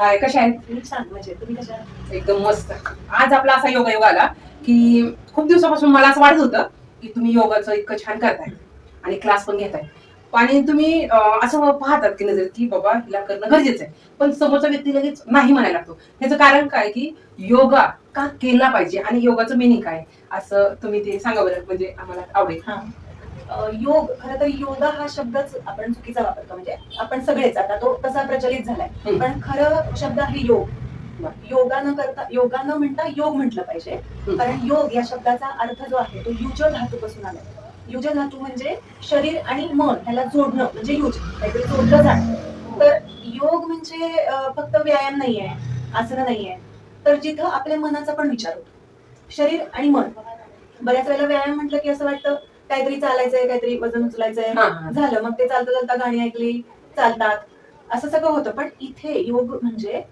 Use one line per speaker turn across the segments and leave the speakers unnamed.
हाय कशा आहेत?
आहात?
एकदम मस्त. आज आपला असा योगा योग आला की खूप दिवसापासून मला असं वाटत होतं की तुम्ही योगाचं इतकं छान करताय आणि क्लास पण घेताय. आणि तुम्ही असं पाहतात की नजर की बाबा हिला करणं गरजेचं आहे. पण समोरचा व्यक्ती लगेच नाही म्हणायला लागतो. ह्याचं कारण काय की योगा का केला पाहिजे आणि योगाचं मिनिंग काय असं तुम्ही ते सांगा बरं म्हणजे आम्हाला आवडेल.
योग खरं तर योगा हा शब्दच आपण चुकीचा वापरतो. म्हणजे आपण सगळेच आता तो तसा प्रचलित झालाय. पण खरं शब्द आहे योग. योगा न करता योगा न म्हणता योग म्हटलं पाहिजे. कारण योग या शब्दाचा अर्थ जो आहे तो युज धातूपासून आलाय. युज धातू म्हणजे शरीर आणि मन ह्याला जोडणं म्हणजे युज. काहीतरी जोडलं जातं तर योग म्हणजे फक्त व्यायाम नाहीये आसनं नाहीये. तर जिथं आपल्या मनाचा पण विचार होतो. शरीर आणि मन. बऱ्याच वेळेला व्यायाम म्हटलं की असं वाटतं काहीतरी चालायचंय काहीतरी वजन उचलायचंय
हा.
झालं मग ते चालता चालता गाणी ऐकली चालतात असं सगळं होतं पण इथे योग म्हणजे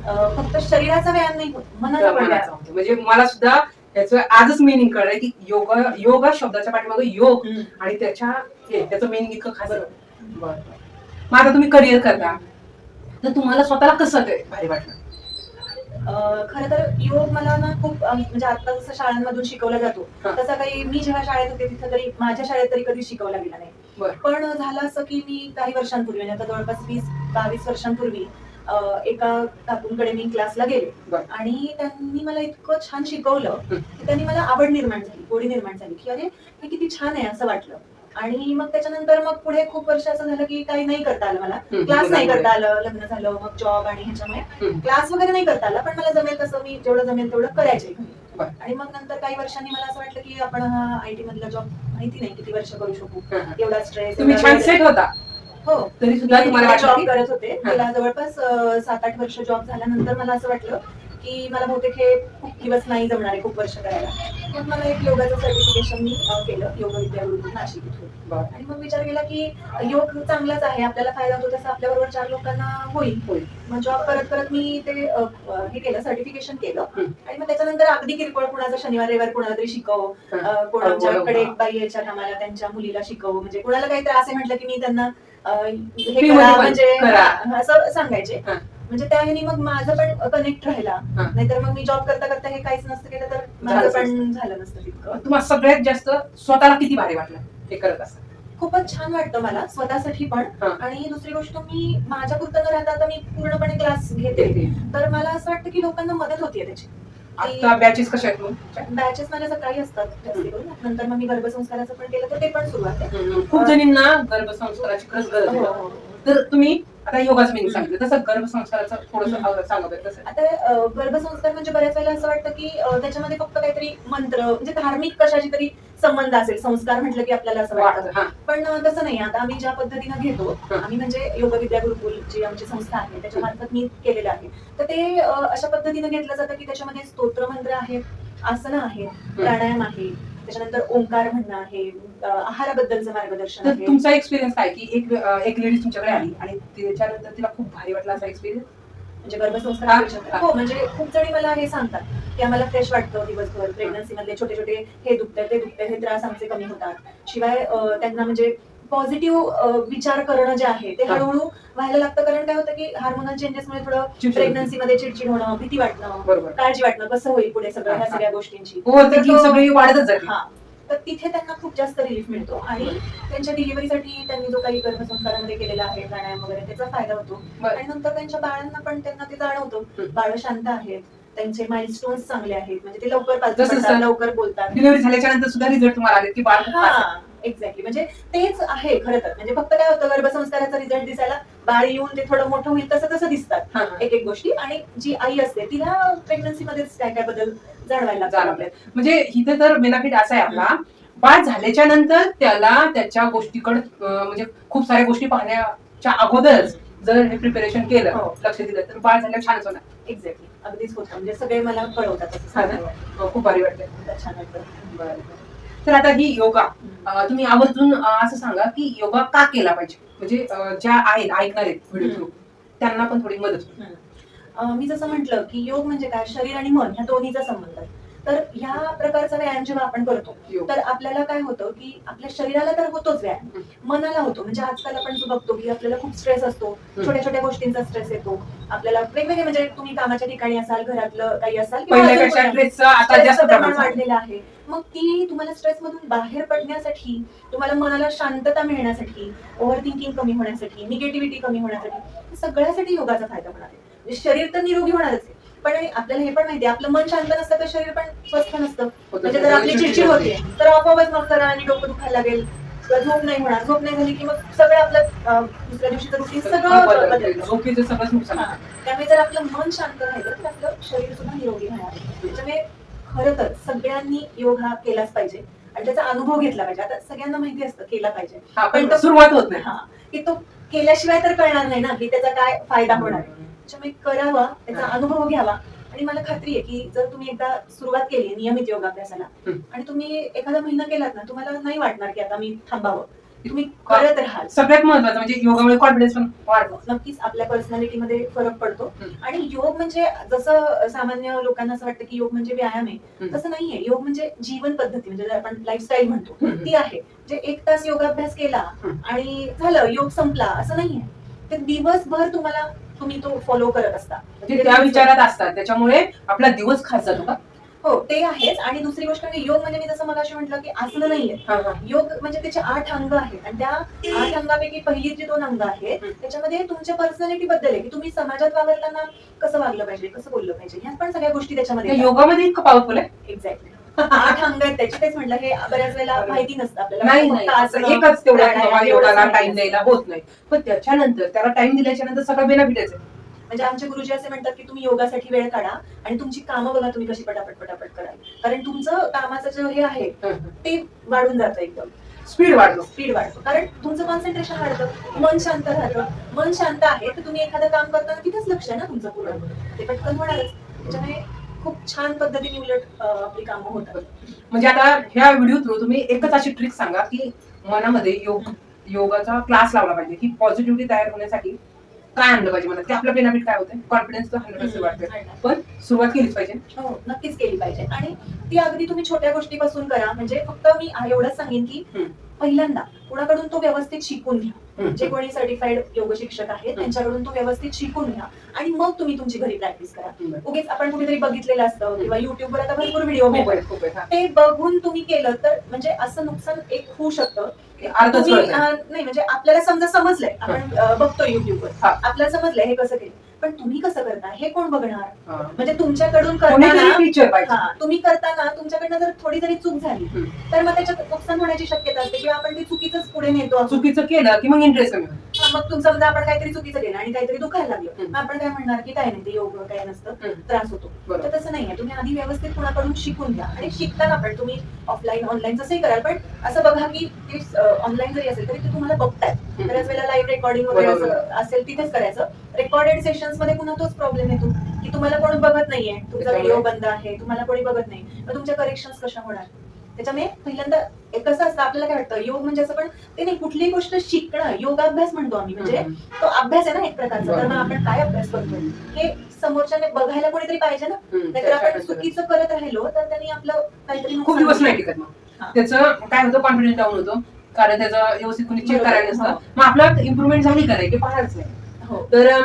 अं, फक्त शरीराचा व्यायाम नाही होत मनाचा पण व्यायाम
होतो. म्हणजे मला सुद्धा त्याचं आजच मिनिंग कळलंय की योगा योगा शब्दाच्या पाठीमागे योग
हम्म.
आणि त्याच्या हे, त्याचं मेनिंग इतकं खास आहे. बरं बरं. मग आता तुम्ही करिअर करता तर तुम्हाला स्वतःला कसं ते भारी वाटलं
खरं तर योग मला ना खूप म्हणजे आता जसं शाळांमधून शिकवला जातो. तसा काही मी जेव्हा शाळेत होते तिथं तरी माझ्या शाळेत तरी कधी शिकवला गेला नाही. पण झालं असं की मी काही वर्षांपूर्वी म्हणजे आता जवळपास वीस बावीस वर्षांपूर्वी एका काकूंकडे मी क्लासला गेले. आणि त्यांनी मला इतकं छान शिकवलं. की त्यांनी मला आवड निर्माण झाली गोडी निर्माण झाली की अरे हे किती छान आहे असं वाटलं आणि मग त्याच्यानंतर मग पुढे खूप वर्ष असं झालं की काही नाही करता आलं मला. क्लास नाही. करता आलं लग्न झालं मग जॉब आणि ह्याच्यामुळे. क्लास वगैरे नाही करता आला पण मला जमेल तसं मी जेवढं जमेल तेवढं करायचे. आणि मग नंतर काही वर्षांनी मला असं वाटलं की आपण हा आय टी मधला जॉब माहिती नाही किती वर्ष करू शकू. एवढा स्ट्रेस
होता
हो
तरी सुद्धा
जॉब
की-
करत होते. मला जवळपास सात आठ वर्ष जॉब झाल्यानंतर मला असं वाटलं की मला बहुतेक हे खूप दिवस नाही जमणार आहे खूप वर्ष करायला मग मला एक योगाचं सर्टिफिकेशन मी केलं योग विद्यागुरू नाशिक इथून. आणि मग विचार केला की योग चांगलाच आहे आपल्याला फायदा होतो तसा आपल्याबरोबर चार लोकांना होईल
होईल.
मग जॉब करत करत मी ते हे केलं सर्टिफिकेशन केलं. आणि मग त्याच्यानंतर अगदी किरकोळ कुणाचं शनिवार रविवार कुणाला तरी शिकव कोणाच्याकडे. एक बाई याच्या कामाला त्यांच्या मुलीला शिकव म्हणजे कोणाला काही त्रास आहे म्हटलं की मी त्यांना हे म्हणजे असं सांगायचे. म्हणजे त्याने मग माझं पण कनेक्ट राहिला.
हा.
नाहीतर मग मी जॉब करता करता हे काहीच नसतं केलं तर माझं
झालंच
पण झालं नसतं तितकं.
तुम्हाला सगळ्यात जास्त स्वतःला किती भारी वाटलं हे करत असं
खूपच छान वाटतं मला स्वतःसाठी पण.
हा.
आणि दुसरी गोष्ट मी माझ्या पुरतं न राहता आता मी पूर्णपणे क्लास घेते तर मला असं वाटतं की लोकांना मदत होतीये त्याची.
आता बॅचेस कशा आहेत मग?
बॅचेस माझ्या सकाळी असतात जास्ती करून. नंतर मग मी गर्भसंस्काराचं पण केलं तर ते पण सुरुवात आहे.
खूप जणींना गर्भसंस्काराची खरंच गरज
हो, हो.
तर तुम्ही आता योगाचं मिनिंग सांगितलं. तसं गर्भसंस्काराचं थोडंसं सांगा बरं कसं
आता गर्भसंस्कार म्हणजे बऱ्याच वेळेला असं वाटतं की त्याच्यामध्ये फक्त काहीतरी मंत्र म्हणजे धार्मिक कशाची तरी संबंध असेल संस्कार म्हटलं की आपल्याला असं वाटतं. पण तसं नाही. आता आम्ही ज्या पद्धतीनं घेतो. आम्ही म्हणजे योग विद्या गुरुकुल जी आमची संस्था आहे त्याच्या मार्फत मी केलेलं आहे. तर ते अशा पद्धतीनं घेतलं जातं की त्याच्यामध्ये स्तोत्र मंत्र आहेत आसनं आहेत प्राणायाम आहे त्याच्यानंतर ओंकार म्हणणं आहे आहाराबद्दलचं मार्गदर्शन
तर
आहे.
तुमचा एक्सपिरियन्स काय? की एक एक लेडी तुमच्याकडे आली आणि त्याच्यानंतर तिला खूप भारी वाटला असा एक्सपिरियन्स
म्हणजे
हा,
गर्भसंस्कार
हा.
हो म्हणजे खूप जणी मला हे सांगतात की आम्हाला फ्रेश वाटतं दिवसभर. प्रेग्नन्सी मधले छोटे छोटे हे दुखतंय ते दुखतंय हे त्रास आमचे कमी होतात. शिवाय अं, त्यांना म्हणजे पॉझिटिव्ह विचार करणं जे आहे ते. हळूहळू व्हायला लागतं. कारण काय होतं की हार्मोनल चेंजेसमुळे थोडं
चिडचिड.
प्रेग्नन्सी मध्ये चिडचिड होणं भीती वाटणं काळजी वाटणं कसं होईल पुढे सगळं ह्या. सगळ्या गोष्टींची.
हो सगळी वाढतच
हा. तर तिथे त्यांना खूप जास्त रिलीफ मिळतो. आणि त्यांच्या डिलिव्हरीसाठी त्यांनी जो काही गर्भसंस्कारामध्ये केलेला आहे प्राणायाम वगैरे त्याचा फायदा होतो. आणि नंतर त्यांच्या बाळांना पण त्यांना ते जाणवतं. बाळ शांत आहेत. त्यांचे माइलस्टोन्स चांगले आहेत. म्हणजे ते लवकर लवकर बोलतात.
डिलिव्हरी झाल्याच्यानंतर सुद्धा रिझल्ट तुम्हाला आले की बाळ
एक्झॅक्टली म्हणजे तेच आहे खरं तर. म्हणजे फक्त काय होतं गर्भसंस्काराचा रिझल्ट दिसायला बाळ येऊन ते थोडं मोठं होईल तसं तसं दिसतात. एक एक गोष्टी. आणि जी आई असते तिला प्रेग्नन्सी मध्येच काय काय बदल जाणवायला
जाणवलं. म्हणजे इथे तर बेनिफिट असा आहे आपला. बाळ झाल्याच्यानंतर त्याला त्याच्या गोष्टीकडे म्हणजे खूप साऱ्या गोष्टी पाहण्याच्या अगोदरच जर हे प्रिपरेशन केलं
हो.
लक्ष दिलं तर बाळ झाल्यावर छानच होणार.
एक्झॅक्टली अगदीच होतं. म्हणजे सगळे मला कळवतात
हा खूप भारी वाटतं
छान वाटतं.
तर आता ही योगा तुम्ही आवर्जून असं सांगा की योगा का केला पाहिजे? म्हणजे ज्या आहेत ऐकणार आहेत त्यांना पण थोडी मदत
मी जसं म्हटलं की योग म्हणजे काय? शरीर आणि मन ह्या दोन्हीचा संबंध आहे. तर ह्या प्रकारचा व्यायाम जेव्हा आपण करतो
योग.
तर आपल्याला काय होतं की आपल्या शरीराला तर होतोच व्यायाम मनाला होतो. म्हणजे आजकाल आपण जो बघतो की आपल्याला खूप स्ट्रेस असतो छोट्या छोट्या गोष्टींचा स्ट्रेस येतो. आपल्याला वेगवेगळे म्हणजे तुम्ही कामाच्या ठिकाणी असाल घरातलं काही असाल प्रमाण
प्रमाण वाढलं.
वाढलेलं आहे. मग ती तुम्हाला स्ट्रेस मधून बाहेर पडण्यासाठी तुम्हाला मनाला शांतता मिळण्यासाठी ओव्हर थिंकिंग कमी होण्यासाठी निगेटिव्हिटी कमी होण्यासाठी सगळ्यासाठी योगाचा फायदा होणार आहे. म्हणजे शरीर तर निरोगी होणारच आहे. पण आपल्याला हे पण माहिती आहे. आपलं मन शांत नसतं तर शरीर पण स्वस्थ नसतं. म्हणजे जर आपली चिडचिड होते. तर आपोआपच मग जरा आणि डोकं दुखायला लागेल. झोप नाही होणार. झोप नाही झाली की मग सगळं आपलं दुसऱ्या दिवशीचं रुटीन सगळं
झोपेचं नुकसान. होतं.
त्यामुळे जर आपलं मन शांत राहिलं तर आपलं शरीर सुद्धा निरोगी राहणार. त्याच्यामुळे खरं तर सगळ्यांनी योग हा केलाच पाहिजे. आणि त्याचा अनुभव घेतला पाहिजे. आता सगळ्यांना माहिती असतं केला पाहिजे.
पण सुरुवात होत नाही.
हा. की तो केल्याशिवाय तर कळणार नाही ना की त्याचा काय फायदा होणार आहे. त्याच्यामुळे करावा त्याचा अनुभव घ्यावा आणि मला खात्री आहे की जर तुम्ही एकदा सुरुवात केली नियमित योगाभ्यासाला
हम्म.
आणि तुम्ही एखादा महिना केलात ना तुम्हाला नाही वाटणार की आता मी थांबावं तुम्ही करत राहाल
सगळ्यात महत्वाचं म्हणजे योगामुळे कॉन्फिडन्स पण वाढतो
नक्कीच आपल्या पर्सनॅलिटी मध्ये फरक पडतो. आणि योग म्हणजे जसं सामान्य लोकांना असं वाटतं की योग म्हणजे व्यायाम आहे. तसं नाहीये योग म्हणजे जीवन पद्धती म्हणजे आपण लाईफस्टाईल म्हणतो. ती आहे जे एक तास योगाभ्यास केला. आणि झालं योग संपला असं नाहीये ते दिवसभर तुम्हाला तुम्ही तो फॉलो करत असता.
म्हणजे त्या विचारात असतात. त्याच्यामुळे आपला दिवस खास जातो का?
हो ते आहेच. आणि दुसरी गोष्ट म्हणजे योग म्हणजे मी जसं मगाशी म्हटलं की आसनं नाहीये. योग म्हणजे त्याचे आठ अंग आहेत. आणि त्या आठ अंगापैकी पहिली जी दोन अंग आहेत. त्याच्यामध्ये तुमच्या पर्सनॅलिटी बद्दल आहे. की तुम्ही समाजात वावरताना कसं वागलं पाहिजे कसं बोललं पाहिजे ह्या पण सगळ्या गोष्टी त्याच्यामध्ये
त्या योगामध्ये इतकं पॉवरफुल आहे?
एक्झॅक्टली आठ अंग आहेत त्याचे तेच म्हटलं हे बऱ्याच वेळेला माहिती नसतं आपल्याला.
नाही एकच तेवढा योगाला
माहिती
टाइम. द्यायला होत नाही. पण त्याच्यानंतर त्याला टाइम दिल्याच्या नंतर सगळं बेनिफिटच आहे.
म्हणजे आमचे गुरुजी असे म्हणतात की तुम्ही योगासाठी वेळ काढा आणि तुमची कामं बघा तुम्ही कशी पटापट पटापट कराल. कारण तुमचं कामाचं जे हे आहे ते वाढून जातं एकदम.
स्पीड वाढतो.
स्पीड वाढतो. कारण तुमचं कॉन्सन्ट्रेशन वाढतं. मन शांत राहतं. मन शांत आहे तर तुम्ही एखादं काम करताना तिथेच लक्ष आहे ना तुमचं पूर्ण. ते पटकन होणारच. त्याच्यामुळे खूप छान पद्धतीने उलट आपली कामं होतात.
म्हणजे आता ह्या व्हिडिओ थ्रू तुम्ही एकच अशी ट्रिक सांगा की मनामध्ये योग योगाचा क्लास लावला पाहिजे की पॉझिटिव्हिटी तयार होण्यासाठी काय आणलं पाहिजे मला ते आपलं बेनिफिट काय होतं कॉन्फिडन्स तर हंड्रेड पर्सेंट वाटतं पण सुरुवात केलीच पाहिजे.
हो नक्कीच केली पाहिजे. आणि ती अगदी तुम्ही छोट्या गोष्टीपासून करा. म्हणजे फक्त मी एवढंच सांगेन की. पहिल्यांदा कुणाकडून तो व्यवस्थित शिकून घ्या. जे कोणी सर्टिफाईड योग शिक्षक आहेत त्यांच्याकडून तो व्यवस्थित शिकून घ्या आणि मग तुम्ही तुमची घरी प्रॅक्टिस करा. उगीच आपण कुठेतरी बघितलेलं असतं किंवा युट्यूबवर आता भरपूर व्हिडिओ. ते बघून तुम्ही केलं तर म्हणजे असं नुकसान एक होऊ शकतं. नाही. म्हणजे आपल्याला समजा समजलंय आपण अं, बघतोय युट्यूबवर. आपल्याला समजलंय हे कसं केलं. पण तुम्ही कसं करता हे कोण बघणार. म्हणजे तुमच्याकडून करताना तुम्ही करताना तुमच्याकडनं जर थोडी जरी चूक झाली. तर मग त्याच्यात नुकसान होण्याची शक्यता असते किंवा आपण ती चुकीच पुढे नेतो.
चुकीचं केलं की मग इंटरेस्ट
मग तुमचं समजा आपण काहीतरी चुकीचं केलं आणि काहीतरी दुखायला लागलं आपण काय म्हणणार की काय नाही ते योग काय नसतं. त्रास होतो. तर तसं नाहीये तुम्ही आधी व्यवस्थित कुणाकडून शिकून घ्या आणि शिकताना पण तुम्ही ऑफलाईन ऑनलाईन जसंही कराल पण असं बघा की ऑनलाईन जरी असेल तरी ते तुम्हाला बघतायत. बऱ्याच वेळेला लाईव्ह रेकॉर्डिंग वगैरे असेल तिथेच करायचं रेकॉर्डेड सेशन्समध्ये पुन्हा तोच प्रॉब्लेम येतो की तुम्हाला कोणी बघत नाहीये तुमचा व्हिडिओ बंद आहे तुम्हाला कोणी बघत नाही मग तुमच्या करेक्शन्स कशा होणार त्याच्यामुळे पहिल्यांदा कसं असतं आपल्याला काय वाटतं योग म्हणजे असं पण ते नाही कुठलीही गोष्ट शिकणं योगाभ्यास म्हणतो आम्ही म्हणजे. तो अभ्यास आहे ना एक प्रकारचा तर मग. आपण काय अभ्यास करतोय हे समोरच्याने बघायला कोणीतरी पाहिजे ना. नाहीतर आपण चुकीचं करत राहिलो तर त्यांनी आपलं काहीतरी
खूप दिवस नाही
होतं.
टिकत मग. त्याचं काय होतं कॉन्फिडन्स डाऊन होतो कारण त्याचं व्यवस्थित कोणी चेक. करायला नसतं
हो.
मग आपलं इम्प्रुव्हमेंट झाली का नाही ते पाहणारच नाही तर अम,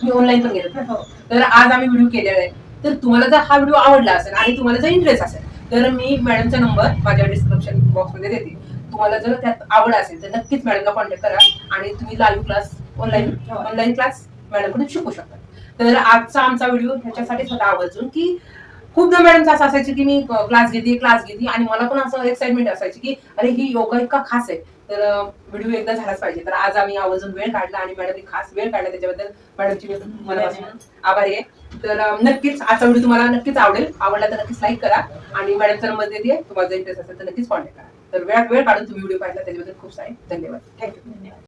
तुम्ही ऑनलाईन पण घेतात ना
हो.
तर आज आम्ही व्हिडिओ केलेला आहे. तर तुम्हाला जर हा व्हिडिओ आवडला असेल आणि तुम्हाला जर इंटरेस्ट असेल तर मी मॅडमचा नंबर माझ्या डिस्क्रिप्शन बॉक्समध्ये देते. तुम्हाला जर त्यात आवड असेल तर नक्कीच मॅडमला कॉन्टॅक्ट करा आणि तुम्ही लाईव्ह क्लास ऑनलाईन
हो.
ऑनलाईन क्लास मॅडमकडून शिकू शकता. तर आजचा आमचा व्हिडिओ ह्याच्यासाठी स्वतः आवर्जून की खूपदा मॅडमचं असं असायचं की मी क्लास घेते क्लास घेते आणि मला पण असं एक्साइटमेंट असायची की अरे ही योगा इतका खास आहे. तर व्हिडिओ एकदा झालाच पाहिजे. तर आज आम्ही आवर्जून वेळ काढला आणि मॅडमनी खास वेळ काढला त्याच्याबद्दल. मॅडमची मनापासून आभारी आहे. तर नक्कीच आजचा व्हिडिओ तुम्हाला नक्कीच आवडेल. आवडला तर नक्कीच लाईक करा. आणि मॅडमचा नंबर देते. तुम्हाला जर इंटरेस्ट असेल तर नक्कीच कॉन्टॅक्ट करा. तर वेळात वेळ काढून तुम्ही व्हिडिओ पाहिला. त्याच्याबद्दल खूप सारे धन्यवाद. थँक्यू
धन्यवाद.